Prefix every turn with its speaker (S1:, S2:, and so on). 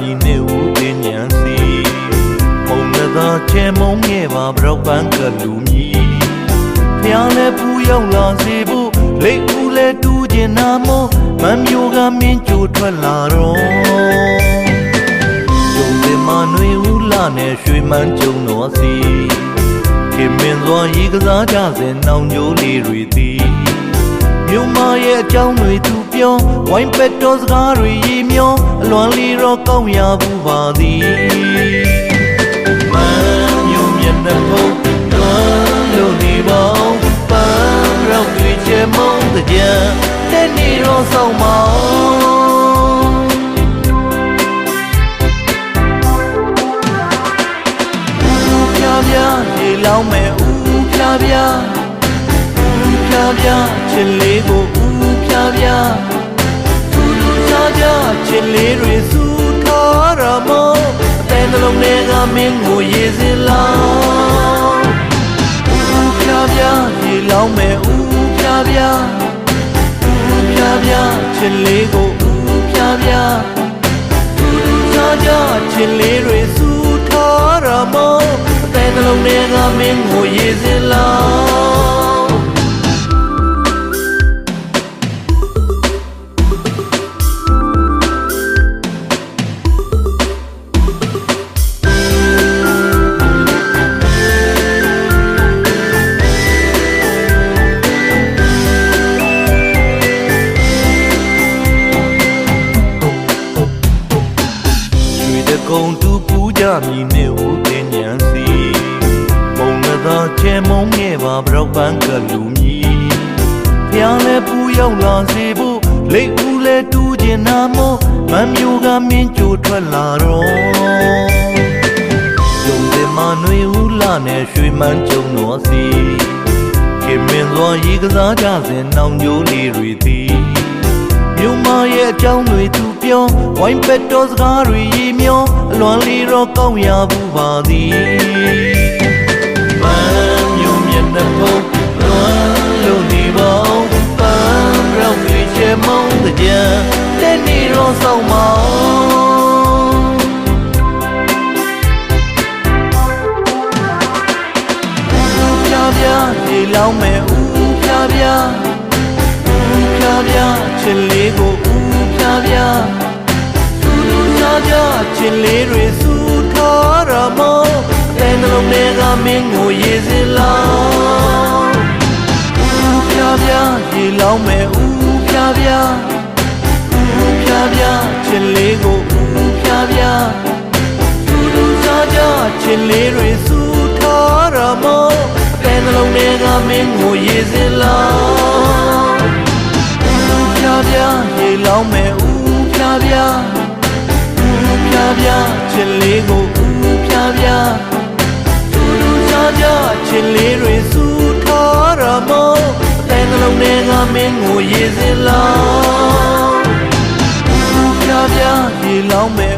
S1: မည်နဲ့ဦးတင်ညံစီမုံနသာချဲမုံငယ်ပါဘရောက်ပန်းကလူမီဖျားလဲပူရောက်လာစေဖို့လိတ်ဦးလဲတူးကျင်နာမို့မမျိုးကမင်းကြိုထွက်လာတော့ယုံစင်မနွေဦးလာနဲ့ရွှေမန်းကြုံတော်စီခင်မင်းစွာရီကစားကြစဉ်နောင်ကြိုးလေးတွေသည် မြို့မရဲ့အကြောင်းတွေသူပြောဝိုင်းပက်တော်စကားတွေရီမျောအလွန်လီတော့ကောင်းရဘူးပါသည်မန်းမြို့မျက်နှာဖုံးလွမ်းလို့နေပါအောင်ပန်းရောက်တွေချေမုံတဲ့ကြံတဲ့နေတော့ဆောင်မအောင်ဦးဖြားဖြားနေလောင်းမဲ့ဦးဖြားဖြား ဦးဖြားဖြားချစ်လေးကိုဦးဖြားဖြားထူးထူးခြားခြားချစ်လေးတွေစူထားရမို့အတဲ့နှလုံးထဲကမင်းကိုရေစင်လောင်းဦးဖြားဖြားနေလောင်းမဲ့ဦးဖြားဖြားဦးဖြားဖြားချစ်လေးကိုဦးဖြားဖြားသူကြကြချစ်လေးတွေစူထားရမို့အတဲ့နှလုံးထဲကမင်းကိုရေစင်လော ပူကြမည်နဲ့ဦးတင်ညံစီမုံနသာချဲမုံငယ်ပါဘရောက်ပန်းကလူမီဖျားလဲပူရောက်လာစေဖို့လိတ်ဦးလဲတူးကျင်နာမို့မမျိုးကမင်းကြိုထွက်လာတော့ယုံစင်မနွေဦးလာနဲ့ရွှေမန်းကြုံတော်စီခင်မင်းစွာရီကစားကြစဉ်နောင်ကြိုးလေးတွေသည်မြို့မရဲ့အကြောင်းတွေသူ ပြောဝိုင်းပက်တော်စကားတွေရီမျောအလွန်လီတော့ကောင်းရဘူးပါသည်မန်းမြို့မျက်နှာဖုံးလွမ်းလို့နေပါအောင်ပန်းရောက်တွေချေမုံတဲ့ကြံတဲ့နေတော့ဆောင်မအောင်ဦးဖြားဖြားနေလောင်းမဲ့ဦးဖြားဖြားဦးဖြားဖြားချစ်လေးကို ဖြားချစ်လေးတွေစူထားရမို့အတဲ့နှလုံးထဲကမင်းကိုရေစင်လောင်းဦးဖြားဖြားရေလောင်းမဲ့ဦးဖြားဖြားဦးဖြားဖြားချစ်လေးကိုဦးဖြားဖြားသူသူဖြားဖြားချစ်လေးတွေစူထားရမို့အတဲ့နှလုံးထဲကမင်းကိုရေစင်လောင်းဦးဖြားဖြားရေလောင်းမဲ့ဦးဖြားဖြားဦးဖြားဖြား ချစ်လေးကိုဦးဖြားဖြားသူလူချာချာချစ်လေးတွေစူထားရမို့အတဲ့နှလုံးထဲကမင်းကိုရေစင်လောင်းဦးဖြားဖြားရေလောင်းမဲ့